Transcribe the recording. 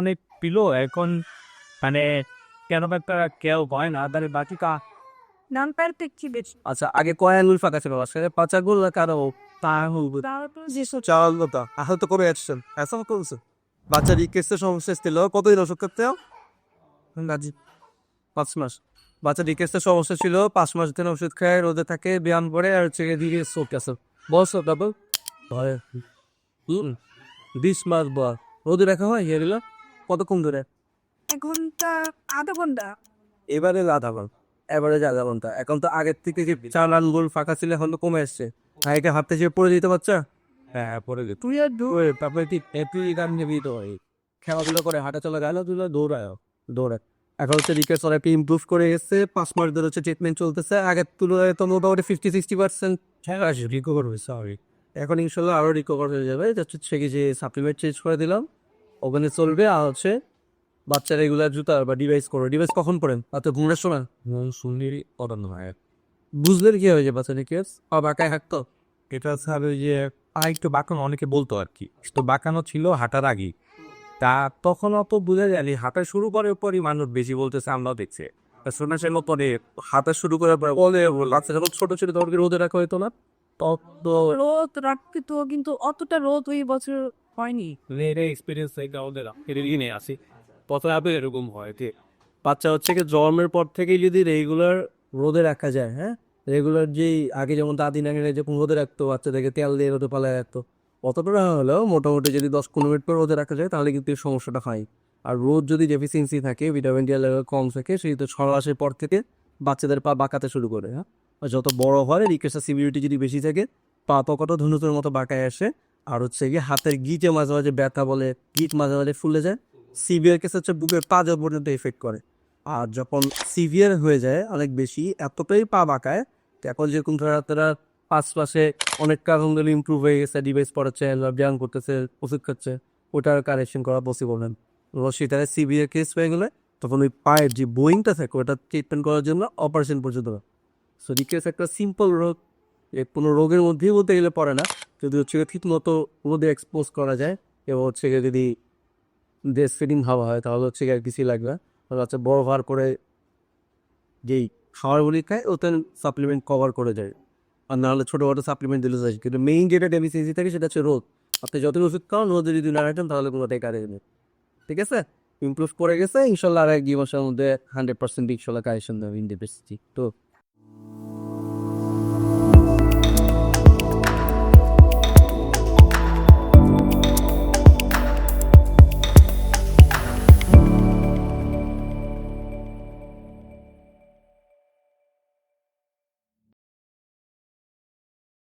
অনেক পিলো। এখন মানে কেন একটা কেউ হয় না তাহলে বাকি কা নাম পারতে কি বেশি। আচ্ছা আগে কয় আঙ্গুল ফাঁকা ছিল আসলে পাঁচ আঙ্গুল কারও তা চার কথা এখন তো করে আসছেন। এসব করছে বাচ্চার রিকেস্টের সমস্যা ছিল কতদিন ওষুধ করতে গাজি পাঁচ মাস। বাচ্চার রিকেস্টের সমস্যা ছিল পাঁচ মাস দিন ওষুধ খায় রোদে থাকে ব্যায়াম করে আর হচ্ছে দিকে চোখ আছে। ভয় হুম বিশ মাস বল রোদে রাখা হয় এগুলো কতক্ষণ ধরে? এক ঘণ্টা আধা ঘণ্টা। এবারে আধা ঘণ্টা। এবারে আধা ঘণ্টা। এখন তো আগের থেকে যে চার আঙ্গুল ফাঁকা ছিল এখন তো কমে আসছে। আগে হাতে হিসেবে পড়ে দিতে বাচ্চা হ্যাঁ পরে যেত। তুই আর দৌড়ে তারপরে তুই তুই গান নিবি তো এই খেলাধুলো করে হাঁটা চলা গেল তুলে দৌড়ায় দৌড়ায়। এখন হচ্ছে রিকেট অনেকটা ইমপ্রুভ করে এসছে পাঁচ মাস ধরে হচ্ছে ট্রিটমেন্ট চলতেছে। আগের তুলনায় তো মোটামুটি ফিফটি সিক্সটি পার্সেন্ট হ্যাঁ রিকভার হয়েছে সরি এখন ইনশাল্লাহ আরও রিকভার হয়ে যাবে। জাস্ট হচ্ছে কি যে সাপ্লিমেন্ট চেঞ্জ করে দিলাম। ওখানে চলবে আর হচ্ছে বাচ্চা রেগুলার জুতা বা ডিভাইস করো ডিভাইস কখন পড়েন? রাতে ঘুমের সময়? শুনলি পড়ানো হয় বুঝলেন কি হয়েছে বাচ্চা বা বাঁকায় হাঁটতো এটা স্যার ওই যে আর একটু বাঁকানো অনেকে বলতো আর কি। তো বাঁকানো ছিল হাঁটার আগে তা তখন অত বুঝে যায়নি হাঁটা শুরু করার পরই মানুষ বেশি বলতেছে আমরাও দেখছে। শোনা ছিল পরে হাঁটা শুরু করার পরে বলে বাচ্চা যখন ছোট ছোট দরকার রোদে রাখা হতো না? তত রোদ রাখতে তো কিন্তু অতটা রোদ ওই বছর হয়নি। এটা এক্সপিরিয়েন্স থেকে ওদের এটা নিয়ে আসি। কত আপে এরকম হয় ঠিক বাচ্চা হচ্ছে কি জন্মের পর থেকেই যদি রেগুলার রোদে রাখা যায় হ্যাঁ? রেগুলার যেই আগে যেমন দাদি নাগিনে যখন রোদে রাখতো বাচ্চাদেরকে তেল দিয়ে রোদে পালায় রাখতো অতটা না হলেও মোটামুটি যদি দশ পনেরো মিনিট পর রোদে রাখা যায় তাহলে কিন্তু এই সমস্যাটা হয়। আর রোদ যদি ডেফিসিয়েন্সি থাকে ভিটামিন ডি লেভেল কম থাকে সেই তো ছড় আসার পর থেকে বাচ্চাদের পা বাঁকাতে শুরু করে হ্যাঁ? যত বড় হয় রিকেশার সিভিরিটি যদি বেশি থাকে, পা পকটা ধনুতের মতো বাঁকায় আসে। আর হচ্ছে গিয়ে হাতের গিটে মাঝে মাঝে ব্যথা বলে, গিট মাঝে মাঝে ফুলে যায়। সিভিয়ার কেস হচ্ছে বুকের পা যা পর্যন্ত এফেক্ট করে। আর যখন সিভিয়ার হয়ে যায়, অনেক বেশি, এতটাই পা বাঁকায় এখন যেরকম ধরা তারা পাশে অনেক কারণ ইমপ্রুভ হয়ে গেছে ডিভাইস পড়াচ্ছে বা ব্যায়াম করতেছে, ওষুধ খাচ্ছে, ওটার কারেকশন করা পসিবল না। সেটা সিভিয়ার কেস হয়ে গেলে তখন ওই পায়ের যে বোয়িংটা থাকে, ওটা ট্রিটমেন্ট করার জন্য অপারেশন পর্যন্ত সো রিকেস একটা সিম্পল রোগ। কোনো রোগের মধ্যেই বলতে গেলে পড়ে না। যদি হচ্ছে ঠিক মতো রোদে এক্সপোজ করা যায়, এবং হচ্ছে গিয়ে যদি ড্রেস ফিটিং হাওয়া হয়, তাহলে হচ্ছে গিয়ে কিছুই লাগবে হচ্ছে বড় ভার করে যেই খাবারগুলি খায় ওতে সাপ্লিমেন্ট কভার করে যায় আর নাহলে ছোটো খাটো সাপ্লিমেন্ট দিলে যায়। কিন্তু মেইন যেটা ডেফিসিয়েন্সি থাকে, সেটা হচ্ছে রোদ আপনি যত ওষুধ খাওয়ান রোদে যদি না রাখেন তাহলে কোনো কাজে দেবে ঠিক আছে? ইমপ্রুভ করে গেছে, ইনশাল্লাহ আর এক দুই মাসের মধ্যে হান্ড্রেড পার্সেন্ট ইনশাল্লাহ কারেকশন দেবে ইন্ডিপেন্সি তো